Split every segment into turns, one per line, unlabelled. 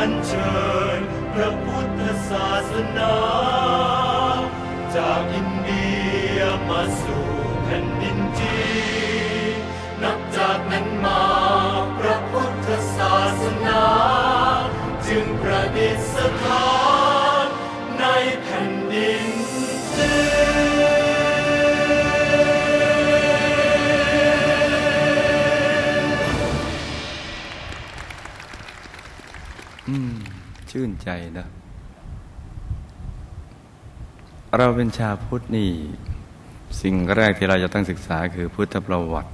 อัญเชิญพระพุทธศาสนา
ชื่นใจนะ เราเป็นชาวพุทธนี่ สิ่งแรกที่เราจะต้องศึกษาคือพุทธประวัติ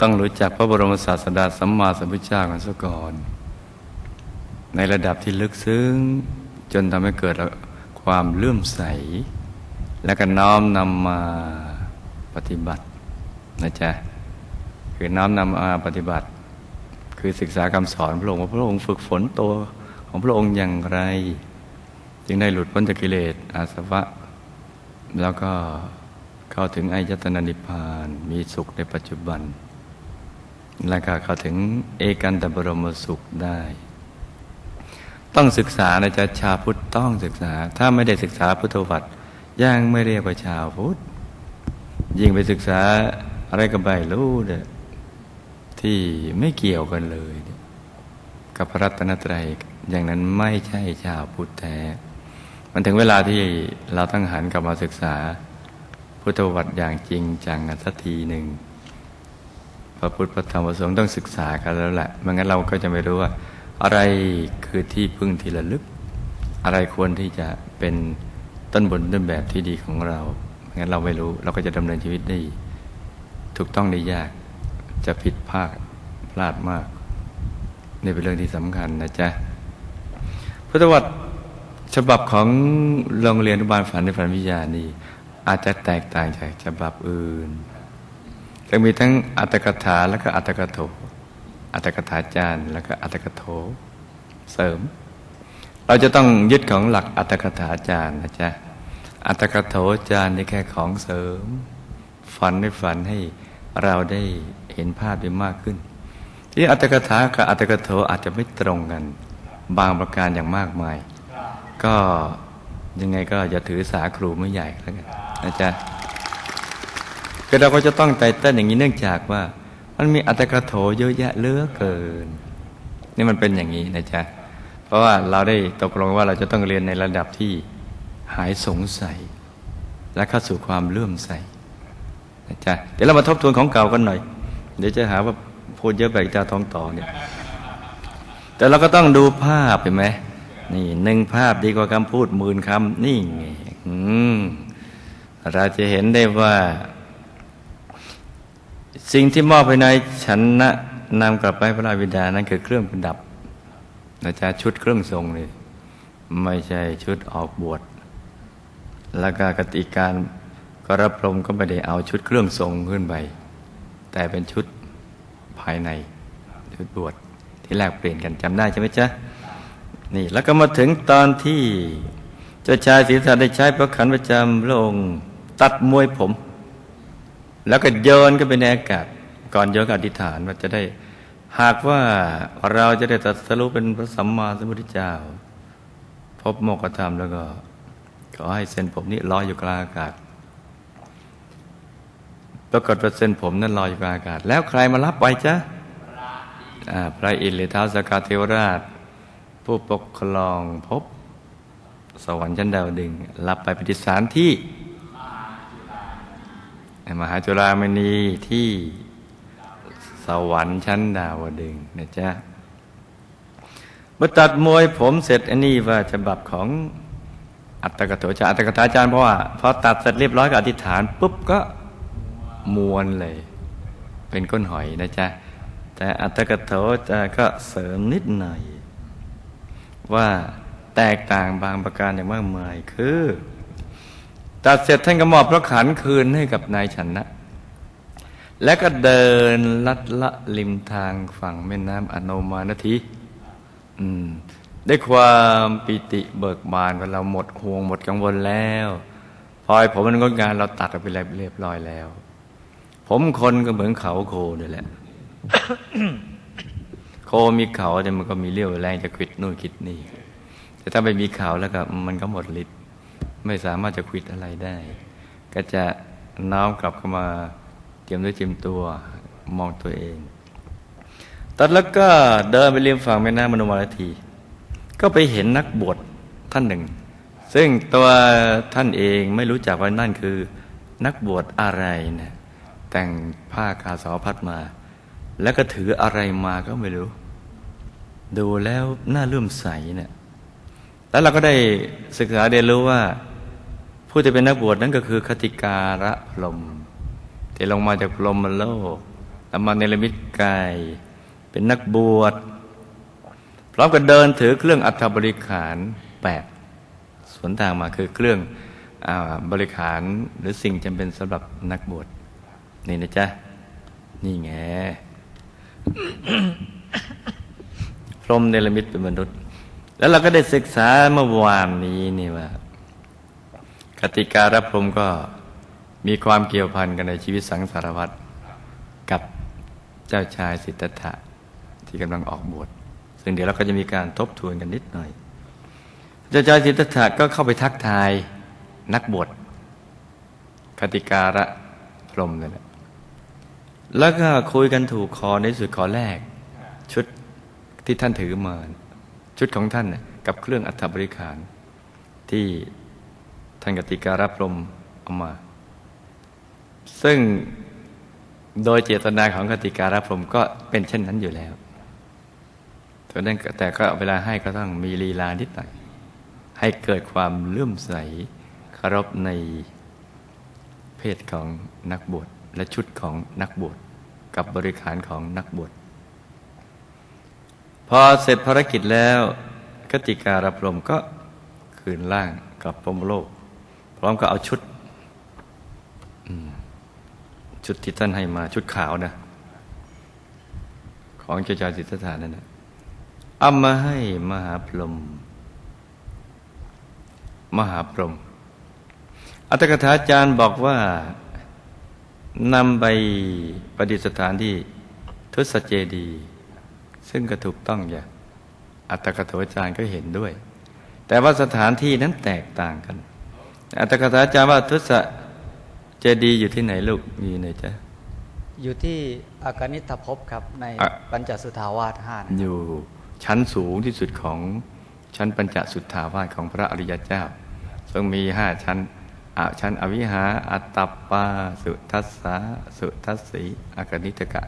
ต้องรู้จักพระบรมศาสดาสัมมาสัมพุทธเจ้ากันซะก่อน ในระดับที่ลึกซึ้ง จนทำให้เกิดความเลื่อมใส และก็น้อมนำมาปฏิบัตินะจ๊ะคือน้อมนำมาปฏิบัติ คือศึกษาคำสอนพระองค์ว่าพระองค์ฝึกฝนตัวของพระองค์อย่างไร จึงได้หลุดพ้นจากกิเลสอาสวะ แล้วก็เข้าถึงอายตนะนิพพานมีสุขในปัจจุบัน และก็เข้าถึงเอกันตบรมสุขได้ ต้องศึกษานะจ๊ะชาพุทธต้องศึกษา ถ้าไม่ได้ศึกษาพุทธวัตรยังไม่เรียกว่าชาวพุทธยิ่งไปศึกษาอะไรก็ไม่รู้เนี่ย ที่ไม่เกี่ยวกันเลย กับพระรัตนตรัยอย่างนั้นไม่ใช่ชาวพุทธแท้ มันถึงเวลาที่เราต้องหันกลับมาศึกษา พุทธวัติอย่างจริงจังกันสักทีหนึ่งพระพุทธพระธรรมพระสงฆ์ต้องศึกษากันแล้วแหละไม่งั้นเราก็จะไม่รู้ว่า อะไรคือที่พึ่งที่ระลึก อะไรควรที่จะเป็นต้นบนต้นแบบที่ดีของเราไม่งั้นเราไม่รู้เราก็จะดำเนินชีวิตได้ถูกต้องได้ยาก จะผิดพลาดพลาดมาก นี่เป็นเรื่องที่สำคัญนะจ๊ะพุทธวัตรฉบับของโรงเรียนอนุบาลฝันในฝันวิทยานี่อาจจะแตกต่างจากฉบับอื่นจะมีทั้งอัตถกถาและก็อัตถกโถอัตถกถาจารย์แล้วก็อัตถกโถเสริม เราจะต้องยึดของหลักอัตถกถาจารย์นะจ๊ะอัตถกโถจารย์นี่แค่ของเสริม ฝันให้ฝันให้เราได้ เห็นภาพได้มากขึ้น ที่อัตถกถากับอัตถกโถอาจจะไม่ตรงกัน บางประการอย่างมากมาย ก็ยังไงก็อย่าถือสาครูไม่ใหญ่แล้วกันนะจ๊ะคือเราก็จะต้องไต่เต้นอย่างนี้เนื่องจากว่า มันมีอัตถกโถเยอะแยะเลือเกิน นี่มันเป็นอย่างนี้นะจ๊ะเพราะว่าเราได้ตกลงว่าเราจะต้องเรียนในระดับที่หายสงสัย และเข้าสู่ความเลื่อมใสนะจ๊ะเดี๋ยวเรามาทบทวนของเก่ากันหน่อย เดี๋ยวจะหาว่าพูดเยอะแบบตาทองต่อเนี่ย แต่เราก็ต้องดูภาพเห็นไหมนี่หนึ่งภาพดีกว่าคำพูดหมื่นคำนี่ไงเราจะเห็นได้ว่า สิ่งที่มอบภายในฉันนะนำกลับไปพระราชบิดานั้นคือเครื่องประดับนะจ๊ะชุดเครื่องทรงเลยไม่ใช่ชุดออกบวชแล้วก็กติการกรับพรมก็ไม่ได้เอาชุดเครื่องทรงขึ้นไป แต่เป็นชุดภายในชุดบวชที่แลกเปลี่ยนกันจำได้ใช่ไหมจ๊ะนี่แล้วก็มาถึงตอนที่เจ้าชายศรีสัตได้ใช้พระขันประจำพระองค์ตัดมวยผม แล้วก็โยนก็ไปในอากาศ ก่อนโยนก็อธิษฐานว่าจะได้ หากว่าเราจะได้ตรัสรู้เป็นพระสัมมาสัมพุทธเจ้า พบโมกขธรรมแล้วก็ขอให้เส้นผมนี้ลอยอยู่กลางอากาศ ปรากฏว่าเส้นผมนั้นลอยอยู่กลางอากาศ แล้วใครมารับไปจ๊ะพระอินทร์หรือท้าวสกาเทวราช ผู้ปกครองพบ สวรรค์ชั้นดาวดึง รับไปปฏิสานที่มหาจุฬามณีที่สวรรค์ชั้นดาวดึงนะจ๊ะเมื่อตัดมวยผมเสร็จอันนี้ว่าฉบับของอัตตกถาจารย์อัตตกถาจารย์เพราะว่าพอตัดเสร็จเรียบร้อยกับอธิษฐานปุ๊บก็ มวนเลย เป็นก้นหอยนะจ๊ะ แต่อัตตกถจารย์ก็เสริมนิดหน่อย ว่าแตกต่างบางประการอย่างมากมายคือตัดเสร็จท่านก็มอบพระขันคืนให้กับนายชนะ แล้วก็เดินลัดละริมทางฝั่งแม่น้ำอโนมานทีอืมได้ความปิติเบิกบานว่าเราหมดห่วงหมดกังวลแล้ว พอยผมมันงดงานเราตัดออกไปเรียบร้อยแล้ว ผมคนก็เหมือนเขาโคนี่แหละ โคมีเขาเนี่ยมันก็มีเรี่ยวแรงจะควิดนู่นควิดนี่ แต่ถ้าไม่มีเขาแล้วก็มันก็หมดฤทธิ์ไม่สามารถจะควิดอะไรได้ ก็จะน้อมกลับเข้ามาเจียมด้วยเจียมตัวมองตัวเองตอนแล้วก็เดินไปริมฝั่งแม่น้ำมโนมาลที ก็ไปเห็นนักบวชท่านหนึ่ง ซึ่งตัวท่านเองไม่รู้จักว่านั่นคือนักบวชอะไรนะ แต่งผ้าคาสาวพัดมา แล้วก็ถืออะไรมาก็ไม่รู้ ดูแล้วน่าเลื่อมใสเนะี่ยแล้วเราก็ได้ศึกษาเรียนรู้ว่า ผู้ที่เป็นนักบวชนั้นก็คือคติการะพรมที่ลงมาจากพรหมโลกแล้วมาเนรมิตกายเป็นนักบวชพร้อมกับเดินถือเครื่องอัฐบริขารแปดสวนทางมาคือเครื่องอบริขารหรือสิ่งจำเป็นสำหรับนักบวช นี่นะจ๊ะ นี่ไงพรมเนรมิตเป็นมนุษย์ แล้วเราก็ได้ศึกษาเมื่อวานนี้นี่ว่า กติการะพรมก็มีความเกี่ยวพันกันในชีวิตสังสารวัตรกับเจ้าชายสิทธัตถะที่กำลังออกบวชซึ่งเดี๋ยวเราก็จะมีการทบทวนกันนิดหน่อย เจ้าชายสิทธัตถะก็เข้าไปทักทายนักบวชกติการะพรมนั่นแหละ แล้วก็คุยกันถูกคอในสุดขอแรก ชุดที่ท่านถือมา ชุดของท่านกับเครื่องอัฐบริขาร ที่ท่านกติการะพรมเอามา ซึ่งโดยเจตนาของกติการะพรมก็เป็นเช่นนั้นอยู่แล้วแต่นั้นแต่ก็เวลาให้ก็ต้องมีลีลานิดหน่อยให้เกิดความเลื่อมใสเคารพในเพศของนักบวชและชุดของนักบวช กับบริขารของนักบวชพอเสร็จภารกิจแล้วกติการพรมก็คืนร่างกลับพรมโลก พร้อมกับเอาชุดชุดที่ท่านให้มาชุดขาวนะ ของเจ้าชายสิทธัตถานั่นนะเอามาให้มหาพรหมมหาพรหมอัตถกถาจารย์บอกว่า นำไปประดิษฐานที่ทุสเจดีย์ซึ่งก็ถูกต้องอย่างอัตถกถาจารย์ก็เห็นด้วย แต่ว่าสถานที่นั้นแตกต่างกัน อัตถกถาจารย์ว่าทุสเจดีย์อยู่ที่ไหนลูกมีไหนจ๊ะ
อยู่ที่อากานิทภพครับใน
อะ
ปัญจสุทาวาสห้านะ
อยู่ชั้นสูงที่สุดของชั้นปัญจสุทธาวาสของพระอริยเจ้าซึ่งมีห้าชั้น อาชันอวิหา อัตตปปาสุทัสสาสุทัสสีอากนิตกะ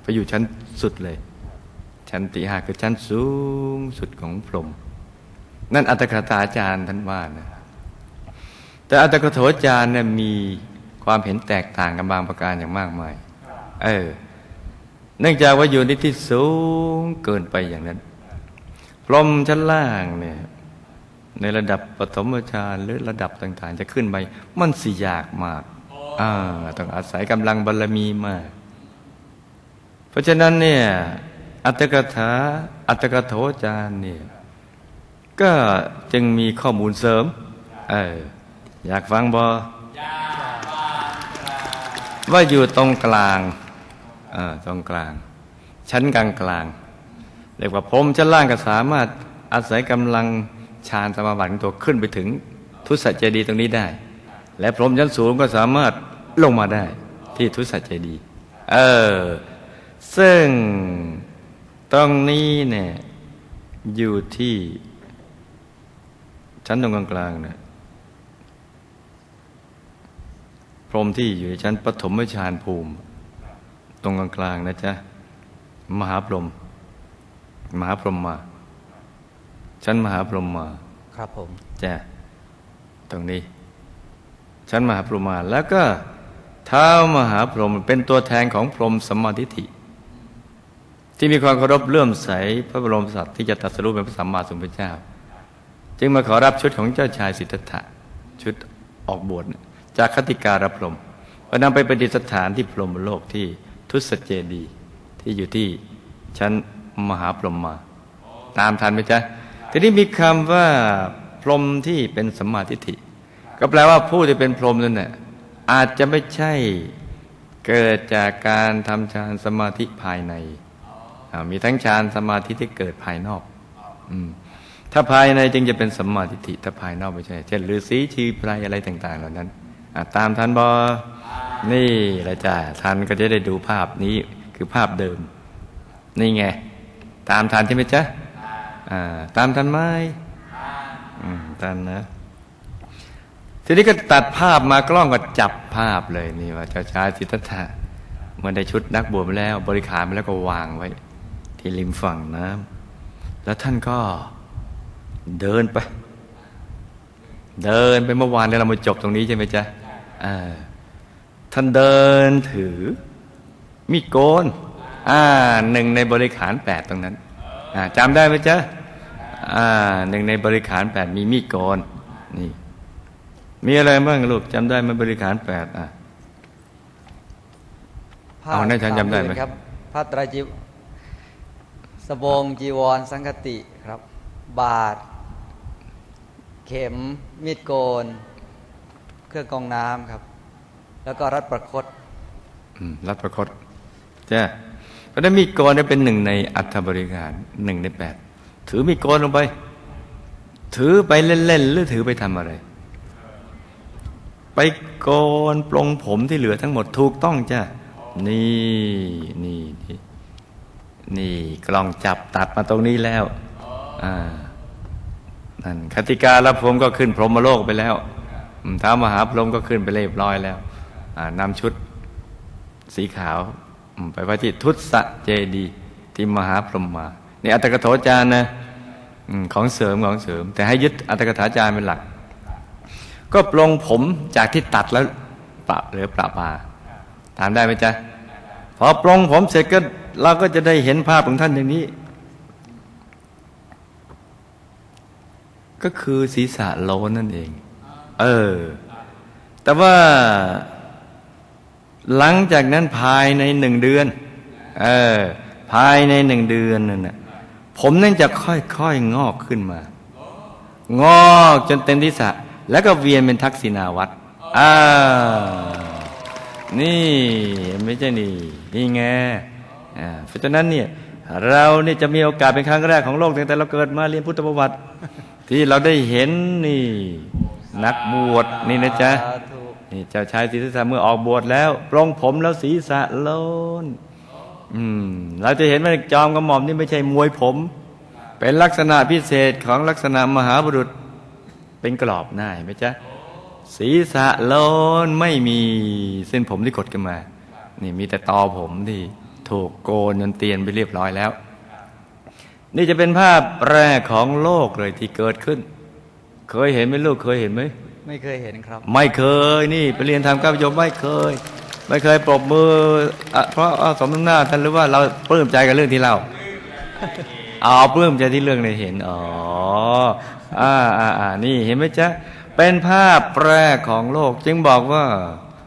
ไปอยู่ชั้นสุดเลย ชั้นติหาคือชั้นสูงสุดของพรหมนั่นอัตถกถาจารย์ท่านว่านะแต่อัตถกถาจารย์เนี่ยมีความเห็นแตกต่างกันบางประการอย่างมากมาย เออ เนื่องจากว่าอยู่ในที่สูงเกินไปอย่างนั้น พรหมชั้นล่างเนี่ย ในระดับปฐมฌานหรือระดับต่างๆ จะขึ้นไปมันสิยากมากอ่าต้องอาศัยกำลังบารมีมาก เพราะฉะนั้นเนี่ยอัตถกถาอัตถกโถจารย์เนี่ยก็จึงมีข้อมูลเสริมเอออยากฟังบอว่าอยู่ตรงกลางเออตรงกลาง ชั้นกลางกลางๆเรียกว่าพรหมชั้นล่างก็สามารถอาศัยกำลัง ฌานสมาบัติของตัวขึ้นไปถึงทุสสเจดีตรงนี้ได้ และพรหมชั้นสูงก็สามารถลงมาได้ที่ทุสสเจดี เออ ซึ่งตรงนี้เนี่ยอยู่ที่ ชั้นตรงกลางๆเนี่ยพรหมที่อยู่ในชั้นปฐมฌานภูมิ ตรงกลางๆนะจ๊ะมหาพรหมมหาพรหมมา ชั้นมหาพรหมมา
ครับผม
จ้ะตรงนี้ ชั้นมหาพรหมมาแล้วก็เท้ามหาพรหมเป็นตัวแทนของพรหมสัมมาทิฏฐิที่มีความเคารพเลื่อมใสพระบรมสัตว์ที่จะตรัสรู้เป็นพระสัมมาสัมพุทธเจ้า จึงมาขอรับชุดของเจ้าชายสิทธัตถะชุดออกบวชเนี่ยจากคติการะพรหมก็นำไปประดิษฐานที่พรหมโลกที่ทุสเจดีย์ที่อยู่ที่ชั้นมหาพรหมมา ตามทันไหมจ๊ะ ทีนี้มีคำว่าพรหมที่เป็นสัมมาทิฏฐิ ก็แปลว่าผู้ที่เป็นพรหมนั่นน่ะอาจจะไม่ใช่เกิดจากการทำฌานสมาธิภายใน มีทั้งฌานสมาธิที่เกิดภายนอกอถ้าภายในจึงจะเป็นสัมมาทิฏฐิถ้าภายนอกไม่ใช่ เช่นฤาษีชีไพรอะไรต่าง ๆ เหล่านั้นตามทันบอนี่ละจ้ะทันก็จะได้ดูภาพนี้คือภาพเดิม นี่ไง ตามทันใช่ไหมจ๊ะ ตามทันไหมอืมนะ ทีนี้ก็ตัดภาพมากล้องก็จับภาพเลยนี่ว่าเจ้าชายสิทธัตถะมื่อได้ชุดนักบวชมาแล้ว บริขารมาแล้วก็วางไว้ ที่ริมฝั่งน้ำแล้วท่านก็เดินไป เดินไปเมื่อวานแล้วเรามาจบตรงนี้ใช่ไหมจ๊ะอ่าท่านเดินถือ มีดโกนอ่าหนึ่งในบริขารแปดตรงนั้นอ่าจำได้ไหมจ๊ะ อ่าหนึ่งในบริขารแปดมีมีดโกนนี่ มีอะไรบ้างลูกจำได้ไหมบริขารแปดอะ
ผ้า
เอานะฉันจำได้ไหม
ครับผ้าไตรจีวสบงจีวร สังคติครับ บาท เข็มมีดโกน เครื่องกรองน้ำครับ แล้วก็รัดประคต
อืมรัฐประคตจ้ะเพราะฉะนั้นมีดโกนเนี่ยเป็นหนึ่งในอัฐบริขารหนึ่งในแปด ถือมีดโกนลงไป ถือไปเล่นๆหรือถือไปทำอะไร ไปโกนปลงผมที่เหลือทั้งหมดถูกต้องจ้ะนี่นี่นี่นี่กล้องจับตัดมาตรงนี้แล้วอ่านั่นคติการับพรมก็ขึ้นพรหมโลกไปแล้วท้ามหาพรหมก็ขึ้นไปเรียบร้อยแล้วอ่านำชุดสีขาว ไปไว้ที่ทุตสะเจดี ที่มหาพรหมมา นี่อัตถกถาจารย์นะของเสริมของเสริม แต่ให้ยึดอัตถกถาจารย์เป็นหลัก ก็ปลงผมจากที่ตัดแล้วปรับหรือปรับมาถามได้ไหมจ๊ะพอปลงผมเสร็จก็เราก็จะได้เห็นภาพของท่านอย่างนี้ ก็คือศีรษะโลนนั่นเอง เออ แต่ว่าหลังจากนั้นภายในหนึ่งเดือน เออ ภายในหนึ่งเดือนนั่นนะ ผมนั่นจะค่อยๆงอกขึ้นมา งอกจนเต็มที่สะแล้วก็เวียนเป็นทักษิณาวัตรอ่านี่ไม่ใช่นี่ นี่ไงอ่าเพราะฉะนั้นเนี่ยเราเนี่ยจะมีโอกาสเป็นครั้งแรกของโลกตั้งแต่เราเกิดมาเรียนพุทธประวัติ ที่เราได้เห็นนี่ นักบวชนี่นะจ๊ะ
สาธุ
นี่เจ้าชายศรีสัตเมื่อออกบวชแล้วปลงผมแล้วศีรษะโลน อืม เราจะเห็นว่าจอมกระหม่อมนี่ไม่ใช่มวยผม เป็นลักษณะพิเศษของลักษณะมหาบุรุษ เป็นกรอบหน้าเห็นไหมจ๊ะศีรษะโลนไม่มีเส้นผมที่กดกันมา นี่มีแต่ตอผมที่ถูกโกนจนเตียนไปเรียบร้อยแล้ว นี่จะเป็นภาพแรกของโลกเลยที่เกิดขึ้น เคยเห็นไหมลูกเคยเห็นไหม
ไม่เคยเห็นครับ
ไม่เคยนี่ไปเรียนทำกับโยมไม่เคย ไม่เคยปรบมืออะเพราะว่าสมน้ำหน้าท่านหรือว่าเราปลื้มใจกับเรื่องที่เราเอาปลื้มใจที่เรื่องในเห็น อ๋ออ่าอ่าอ่านี่เห็นไหมจ๊ะ เป็นภาพแรกของโลก จึงบอกว่า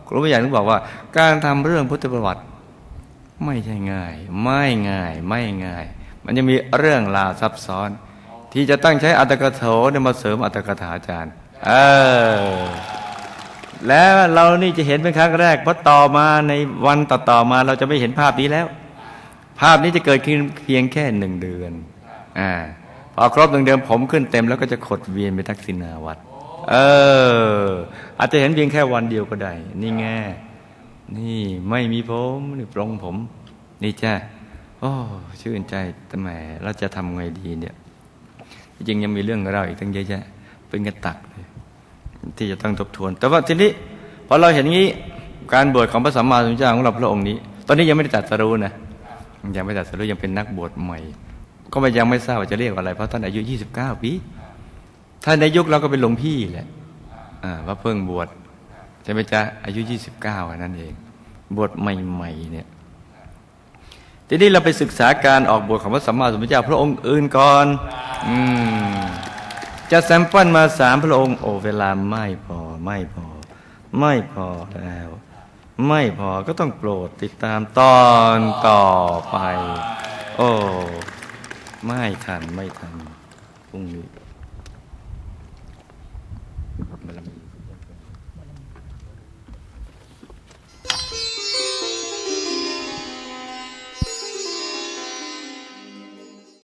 ครูผู้ใหญ่ถึงบอกว่า การทำเรื่องพุทธประวัติ ไม่ใช่ง่าย ไม่ง่าย ไม่ง่าย มันจะมีเรื่องราวซับซ้อน ที่จะตั้งใช้อัตถกถาเนี่ยมาเสริมอัตถกถาจารย์ เออ แล้วเรานี่จะเห็นเป็นครั้งแรกเพราะต่อมาในวันต่อๆมาเราจะไม่เห็นภาพนี้แล้ว ภาพนี้จะเกิดขึ้นเพียงแค่หนึ่งเดือนอ่าพอครบหนึ่งเดือนผมขึ้นเต็มแล้วก็จะขดเวียนไปทักษิณาวัตรเออ อาจจะเห็นเพียงแค่วันเดียวก็ได้ นี่ไงนี่ไม่มีผมนี่ปลงผม นี่จ้าโอ้ชื่นใจแต่แหมเราจะทำไงดีเนี่ย จริงยังมีเรื่องเราอีกตั้งเยอะแยะเป็นกระตักเลย ที่จะต้องทบทวน แต่ว่าทีนี้พอเราเห็นงี้การบวชของพระสัมมาสัมพุทธเจ้าของเราพระองค์นี้ ตอนนี้ยังไม่ได้ตัดสรู้นะยังไม่ตัดสรู้ยังเป็นนักบวชใหม่ ก็ไม่ยังไม่ทราบว่าจะเรียกว่าอะไร เพราะท่านอายุ 29 ปีท่านในยุคเราก็เป็นหลวงพี่แหละว่าเพิ่งบวชใช่ไหมจ๊ะอายุ 29อันนั้นเอง บวชใหม่ๆเนี่ยทีนี้เราไปศึกษาการออกบวชของพระสัมมาสัมพุทธเจ้าพระองค์อื่นก่อน อืม จะแซมเปิลมาสามพระองค์ โอ้เวลาไม่พอไม่พอ ไม่พอแล้ว ไม่พอก็ต้องโปรดติดตามตอนต่อไป โอ้ ไม่ทันไม่ทันพรุ่งนี้